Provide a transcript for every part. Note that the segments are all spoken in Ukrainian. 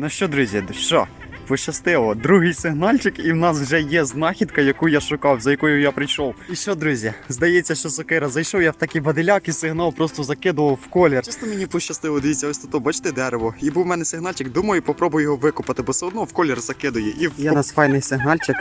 Ну що, друзі, що? Пощастило, другий сигнальчик, і в нас вже є знахідка, яку я шукав, за якою я прийшов. І що, друзі, здається, що сокира зайшов, я в такий бадиляк і сигнал просто закидував в колір. Чесно, мені пощастило, дивіться, ось тут, бачите дерево. І був в мене сигнальчик, думаю, попробую його викопати, бо все одно в колір закидує. І в... є нас файний сигнальчик.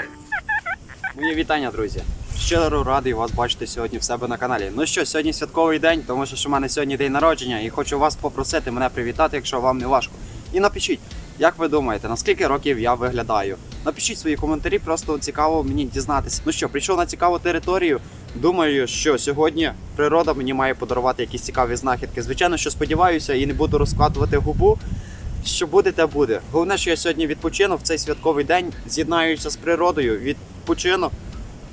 Мої вітання, друзі. Щиро радий вас бачити сьогодні в себе на каналі. Ну що, сьогодні святковий день, тому що у мене сьогодні день народження, і хочу вас попросити мене привітати, якщо вам не важко. І напишіть, як ви думаєте, на скільки років я виглядаю? Напишіть свої коментарі, просто цікаво мені дізнатися. Ну що, прийшов на цікаву територію. Думаю, що сьогодні природа мені має подарувати якісь цікаві знахідки. Звичайно, що сподіваюся і не буду розкатувати губу. Що буде, те буде. Головне, що я сьогодні відпочину в цей святковий день, з'єднаюся з природою, відпочину,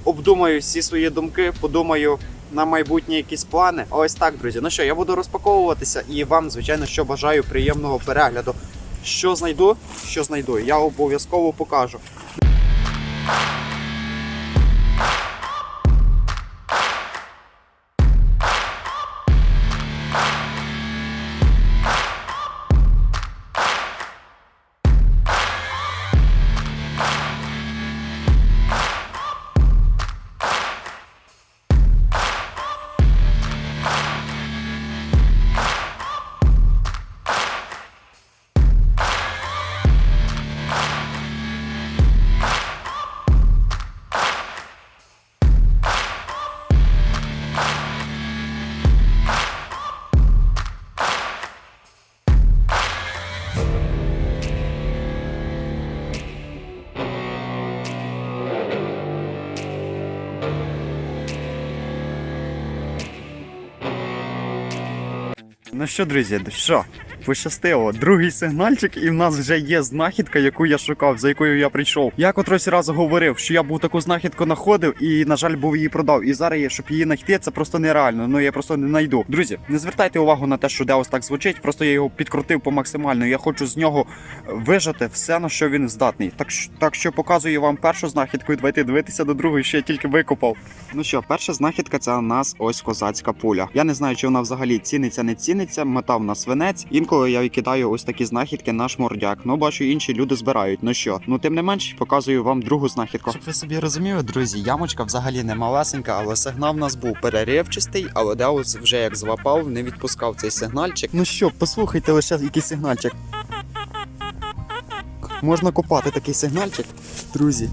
обдумаю всі свої думки, подумаю на майбутнє якісь плани. Ось так, друзі. Ну що, я буду розпаковуватися і вам, звичайно, що бажаю приємного перегляду. Що знайду, що знайду, я обов'язково покажу. Ну що, друзі, що? Пощастило, другий сигнальчик, і в нас вже є знахідка, яку я шукав, за якою я прийшов. Я котрось раз говорив, що я був таку знахідку знаходив і, на жаль, був її продав. І зараз, є, щоб її знайти, це просто нереально. Ну я просто не знайду. Друзі, не звертайте увагу на те, що Деус так звучить. Просто я його підкрутив по максимально. Я хочу з нього вижати все, на що він здатний. Так, так що показую вам першу знахідку, і давайте дивитися до другої, що я тільки викопав. Ну що, перша знахідка це у нас ось козацька пуля. Я не знаю, чи вона взагалі ціниться, не ціниться. Мета в нас свинець. Інколи я викидаю ось такі знахідки на шмурдяк. Ну бачу, інші люди збирають. Ну що, ну тим не менш, показую вам другу знахідку. Щоб ви собі розуміли, друзі, ямочка взагалі не малесенька, але сигнал в нас був переривчистий, але Деус вже як звапав, не відпускав цей сигнальчик. Ну що, послухайте лише який сигнальчик. Можна копати такий сигнальчик, друзі.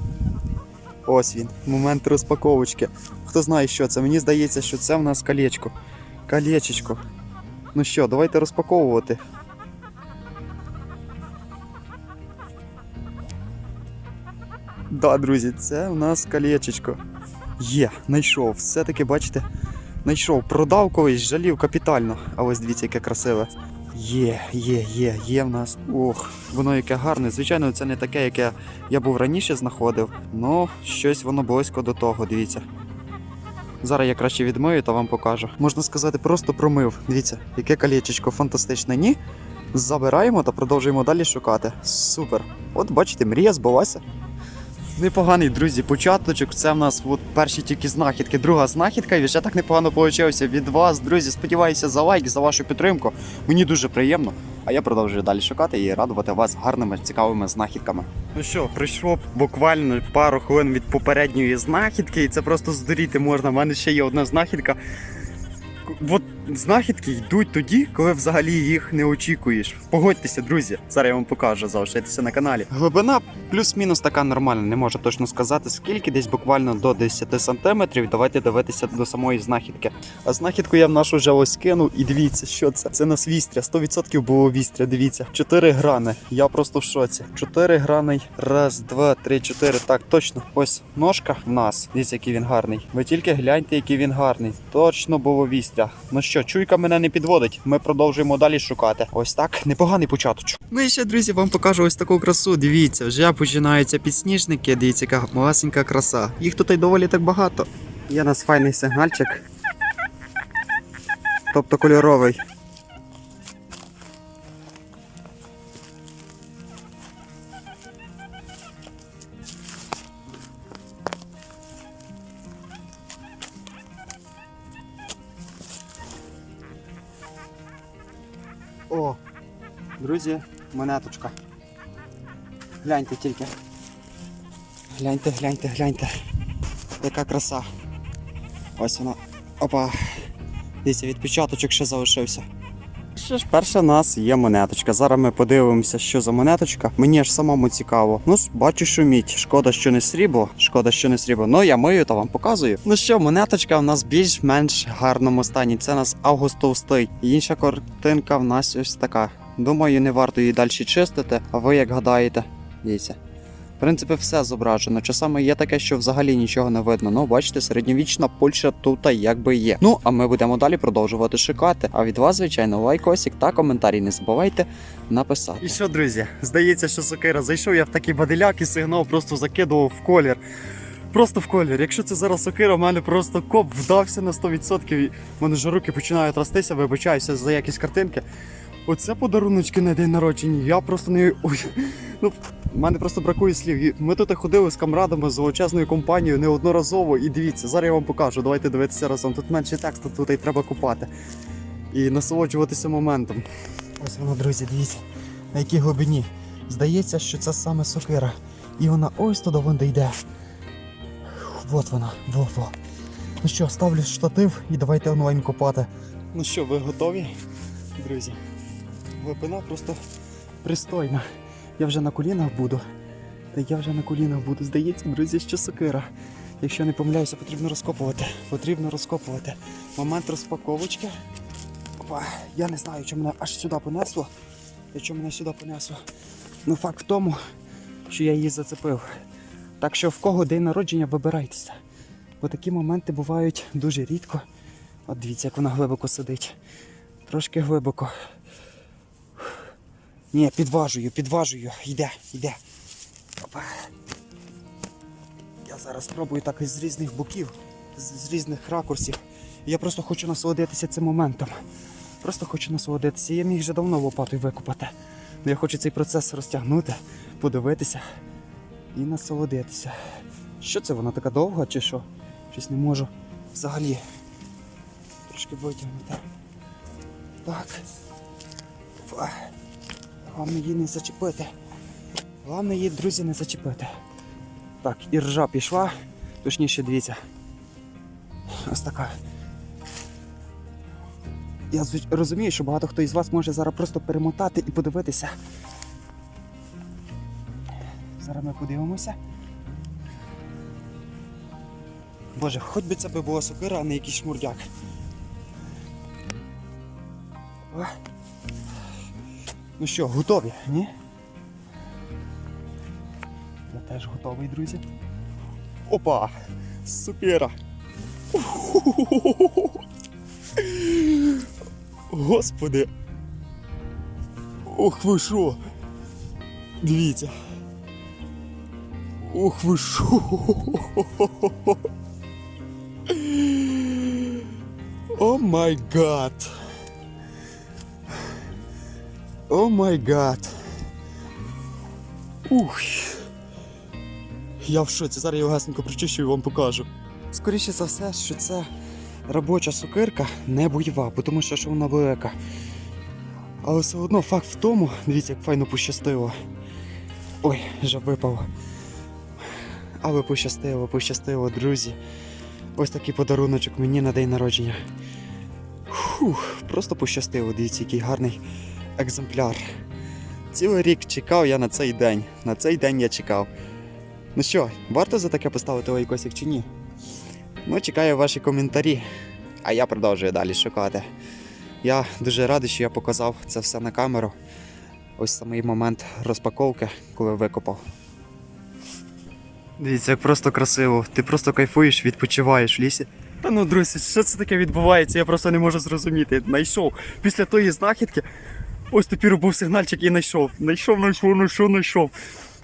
Ось він, момент розпаковочки. Хто знає, що це? Мені здається, що це в нас колечко. Колечечко. Ну що, давайте розпаковувати. Да, друзі, це в нас колечечко. Є, знайшов. Все-таки, бачите, знайшов. Продав колись, жалів капітально. А ось дивіться, яке красиве. Є, є, є, є в нас. Ох, воно яке гарне. Звичайно, це не таке, яке я був раніше знаходив, але щось воно близько до того, дивіться. Зараз я краще відмию та вам покажу. Можна сказати, просто промив. Дивіться, яке колечечко фантастичне. Ні. Забираємо та продовжуємо далі шукати. Супер. От бачите, мрія збулася. Непоганий, друзі, початочок. Це в нас от перші тільки знахідки. Друга знахідка, і вже так непогано вийшло від вас. Друзі, сподіваюся за лайк, за вашу підтримку. Мені дуже приємно. А я продовжую далі шукати і радувати вас гарними, цікавими знахідками. Ну що, пройшло буквально пару хвилин від попередньої знахідки, і це просто здуріти можна. У мене ще є одна знахідка. От знахідки йдуть тоді, коли взагалі їх не очікуєш. Погодьтеся, друзі. Зараз я вам покажу, залишайтеся на каналі. Глибина плюс-мінус така нормальна, не можу точно сказати скільки, десь буквально до 10 сантиметрів. Давайте дивитися до самої знахідки. А знахідку я в нашу вже ось кинув і дивіться, що це. Це нас вістря. 100% було вістря. Дивіться. Чотири грани. Я просто в шоці. Чотири грани. Раз, два, три, чотири. Так, точно. Ось ножка в нас. Дивіться, який він гарний. Ви тільки гляньте, який він гарний. Точно було вістря. Ну що, чуйка мене не підводить. Ми продовжуємо далі шукати. Ось так, непоганий початочок. Ну і ще, друзі, вам покажу ось таку красу. Дивіться, вже починаються підсніжники. Дивіться, яка малесенька краса. Їх тут і доволі так багато. Є нас файний сигнальчик. Тобто кольоровий. Друзі, монеточка. Гляньте тільки. Гляньте, гляньте, гляньте. Яка краса. Ось вона. Опа. Дивіться, відпечаточок ще залишився. Що ж, перша в нас є монеточка. Зараз ми подивимося, що за монеточка. Мені ж самому цікаво. Ну, бачу, шуміть. Шкода, що не срібло. Шкода, що не срібло. Ну, я мию та вам показую. Ну що, монеточка в нас більш-менш гарному стані. Це у нас Август Товстий. Інша картинка в нас ось така. Думаю, не варто її далі чистити. А ви як гадаєте? Дивіться. В принципі, все зображено. Часами є таке, що взагалі нічого не видно. Ну, бачите, середньовічна Польща тут якби є. Ну, а ми будемо далі продовжувати шукати. А від вас, звичайно, лайкосик та коментарі не забувайте написати. І що, друзі, здається, що сокира зайшов я в такий бадиляк і сигнал просто закидував в колір. Просто в колір. Якщо це зараз сокира, в мене просто коп вдався на 100%. І в мене вже руки починають ростися, вибачаюся за якісь картинки. Оце подаруночки на день народження. Я просто не. Ой, ну, в мене просто бракує слів. Ми тут ходили з камрадами з величезною компанією неодноразово. І дивіться, зараз я вам покажу. Давайте дивитися разом. Тут менше тексту, тут і треба купати. І насолоджуватися моментом. Ось воно, друзі, дивіться, на якій глибині. Здається, що це саме сокира. І вона ось туди вон йде. Вот вона, во-во. Ну що, ставлю штатив і давайте онлайн копати. Ну що, ви готові, друзі? Глибина просто пристойна. Я вже на колінах буду. Та я вже на колінах буду. Здається, друзі, що сокира. Якщо не помиляюся, потрібно розкопувати. Потрібно розкопувати. Момент розпаковочки. Опа, я не знаю, що мене аж сюди понесло. І що мене сюди понесло. Ну факт в тому, що я її зацепив. Так що в кого день народження вибирайтеся. Бо такі моменти бувають дуже рідко. От дивіться, як вона глибоко сидить. Трошки глибоко. Ні, підважую, підважую. Йде, йде. Опа. Я зараз спробую так із різних боків, з, з різних ракурсів. Я просто хочу насолодитися цим моментом. Просто хочу насолодитися. Я міг вже давно лопатою викопати. Але я хочу цей процес розтягнути, подивитися і насолодитися. Що це вона така довга чи що? Щось не можу взагалі. Трошки витягнути. Так. Опа. Головне її не зачепити. Головне її, друзі, не зачепити. Так, і ржа пішла. Точніше, дивіться. Ось така. Я розумію, що багато хто із вас може зараз просто перемотати і подивитися. Зараз ми подивимося. Боже, хоч би це би була сокира, а не якийсь шмурдяк. О. Ну що, готові? Ні? Я теж готовий, друзі. Опа! Супера! Господи! Ох ви що! Дивіться! Ох ви що! О май гад! О май гад! Ух! Я в шоці, зараз його гасенько причищу і вам покажу. Скоріше за все, що це робоча сокирка, не бойова, бо тому що що вона велика. Але все одно факт в тому, дивіться, як файно пощастило. Ой, жаб випав. Але пощастило, пощастило, друзі. Ось такий подаруночок мені на день народження. Фух, просто пощастило, дивіться, який гарний екземпляр. Цілий рік чекав я на цей день. На цей день я чекав. Ну що, варто за таке поставити лайкосик чи ні? Ну, чекаю ваші коментарі, а я продовжую далі шукати. Я дуже радий, що я показав це все на камеру. Ось самий момент розпаковки, коли викопав. Дивіться, як просто красиво. Ти просто кайфуєш, відпочиваєш в лісі. Та ну, друзі, що це таке відбувається? Я просто не можу зрозуміти. Найшов. Після тої знахідки. Ось тепер був сигнальчик і знайшов. Найшов, знайшов, знайшов, знайшов.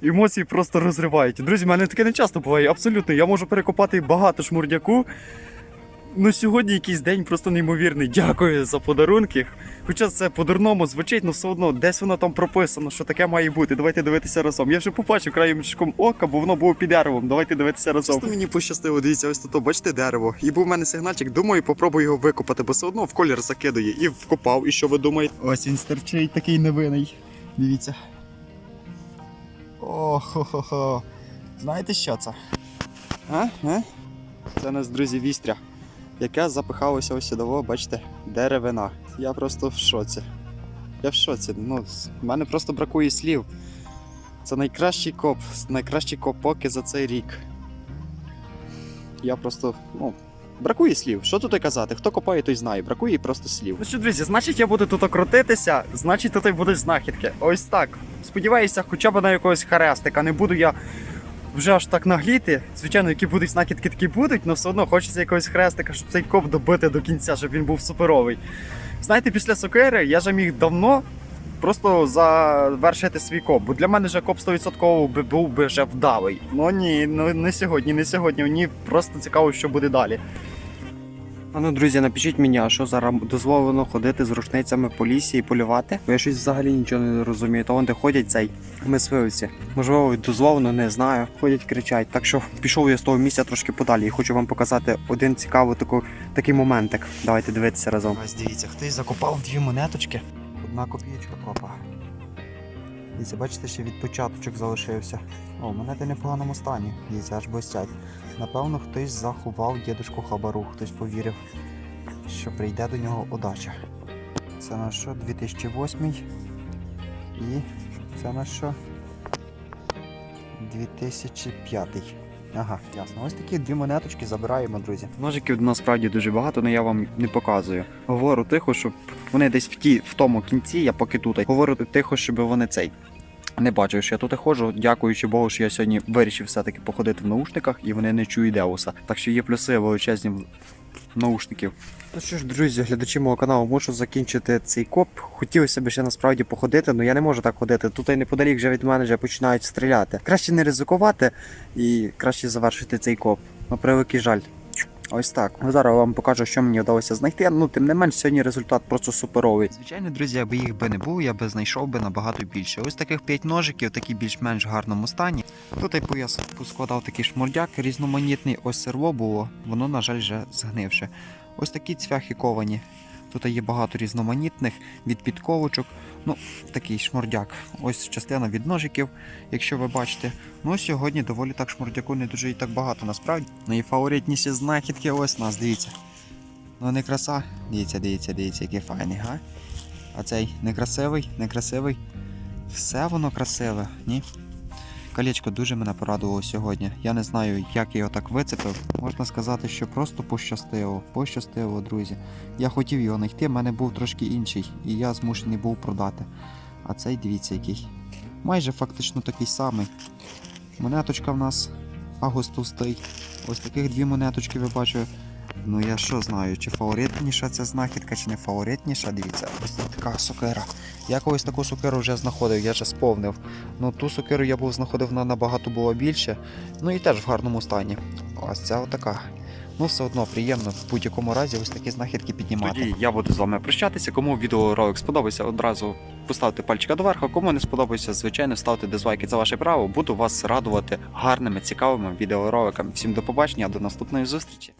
Емоції просто розривають. Друзі, в мене таке не часто буває. Абсолютно. Я можу перекопати багато шмурдяку. Ну сьогодні якийсь день просто неймовірний. Дякую за подарунки. Хоча це по-дурному звучить, але все одно десь воно там прописано, що таке має бути. Давайте дивитися разом. Я вже побачив краєм ока, бо воно було під деревом. Давайте дивитися разом. Просто мені пощастило, дивіться, ось тут, бачите дерево. І був в мене сигнальчик, думаю, попробую його викопати, бо все одно в колір закидує. І вкопав. І що ви думаєте? Ось він стерчить такий невинний. Дивіться. О-хо-хо-хо. Знаєте, що це? А? А? Це у нас, друзі, вістря, яке запихалося ось сюди, бачите, деревина. Я просто в шоці. Я в шоці. Ну, в мене просто бракує слів. Це найкращий коп, найкращий коп поки за цей рік. Я просто, ну, бракує слів. Що тут і казати? Хто копає, той знає. Бракує просто слів. Ну що, друзі, значить я буду тут крутитися, значить тут і будуть знахідки. Ось так. Сподіваюся, хоча б на якогось харестика. Не буду я вже аж так нагліти. Звичайно, які будуть накидки, такі будуть, але все одно хочеться якогось хрестика, щоб цей коп добити до кінця, щоб він був суперовий. Знаєте, після сокири я вже міг давно просто завершити свій коп. Бо для мене вже коп 100% би був би вже вдалий. Ну ні, ну не сьогодні, не сьогодні. Мені просто цікаво, що буде далі. А ну, друзі, напишіть мені, а що зараз дозволено ходити з рушницями по лісі і полювати? Бо я щось взагалі нічого не розумію. То вони ходять цей мисливці. Можливо, дозволено, не знаю. Ходять, кричать. Так що пішов я з того місця трошки подалі і хочу вам показати один цікавий таку, такий моментик. Давайте дивитися разом. Ось дивіться, хтось закопав дві монеточки. Одна копієчка копа. Дивіться, бачите, ще від початочок залишився. О, монети в непоганому стані. Дивіться, аж блистять. Напевно, хтось заховав дідушку хабару, хтось повірив, що прийде до нього удача. Це на що 2008 і це на що 2005. Ага, ясно. Ось такі дві монеточки забираємо, друзі. Ножиків насправді дуже багато, але я вам не показую. Говорю тихо, щоб вони десь в ті в тому кінці, я поки тут. Говорю тихо, щоб вони цей. Не бачу, що я тут і ходжу, дякуючи Богу, що я сьогодні вирішив все-таки походити в наушниках і вони не чують Деуса. Так що є плюси величезні наушників. Ну що ж, друзі, глядачі мого каналу, можу закінчити цей коп. Хотілося б ще насправді походити, але я не можу так ходити. Тут і неподалік вже від мене вже починають стріляти. Краще не ризикувати і краще завершити цей коп. На превеликий жаль. Ось так. Зараз вам покажу, що мені вдалося знайти. Ну, тим не менш, сьогодні результат просто суперовий. Звичайно, друзі, аби їх би не було, я би знайшов би набагато більше. Ось таких 5 ножиків, такі більш-менш гарному стані. Тут я пояс поскладав такий шмурдяк різноманітний. Ось серво було, воно, на жаль, вже згнивше. Ось такі цвяхи ковані. Тут є багато різноманітних від підковочок. Ну, такий шмурдяк. Ось частина від ножиків, якщо ви бачите. Ну, сьогодні доволі так шмурдяку не дуже і так багато насправді. Найфаворитніші знахідки ось у нас, дивіться. Ну не краса. Дивіться, дивіться, дивіться, який файний, га? А цей некрасивий, некрасивий. Все воно красиве, ні? Колечко дуже мене порадувало сьогодні. Я не знаю, як його так вицепив. Можна сказати, що просто пощастило. Пощастило, друзі. Я хотів його знайти, в мене був трошки інший, і я змушений був продати. А цей дивіться який. Майже фактично такий самий. Монеточка в нас Агус товстий. Ось таких дві монеточки ви бачу. Ну я що знаю, чи фаворитніша ця знахідка, чи не фаворитніша. Дивіться, ось така сокира. Я колись таку сокиру вже знаходив, я вже сповнив. Ну ту сокиру я був знаходив на набагато було більше. Ну і теж в гарному стані. Ось ця отака. Ну, все одно приємно в будь-якому разі ось такі знахідки піднімати. Тоді я буду з вами прощатися. Кому відеоролик сподобався, одразу поставте пальчика доверху. Кому не сподобається, звичайно, ставте дизлайки. Це ваше право. Буду вас радувати гарними, цікавими відеороликами. Всім до побачення, до наступної зустрічі.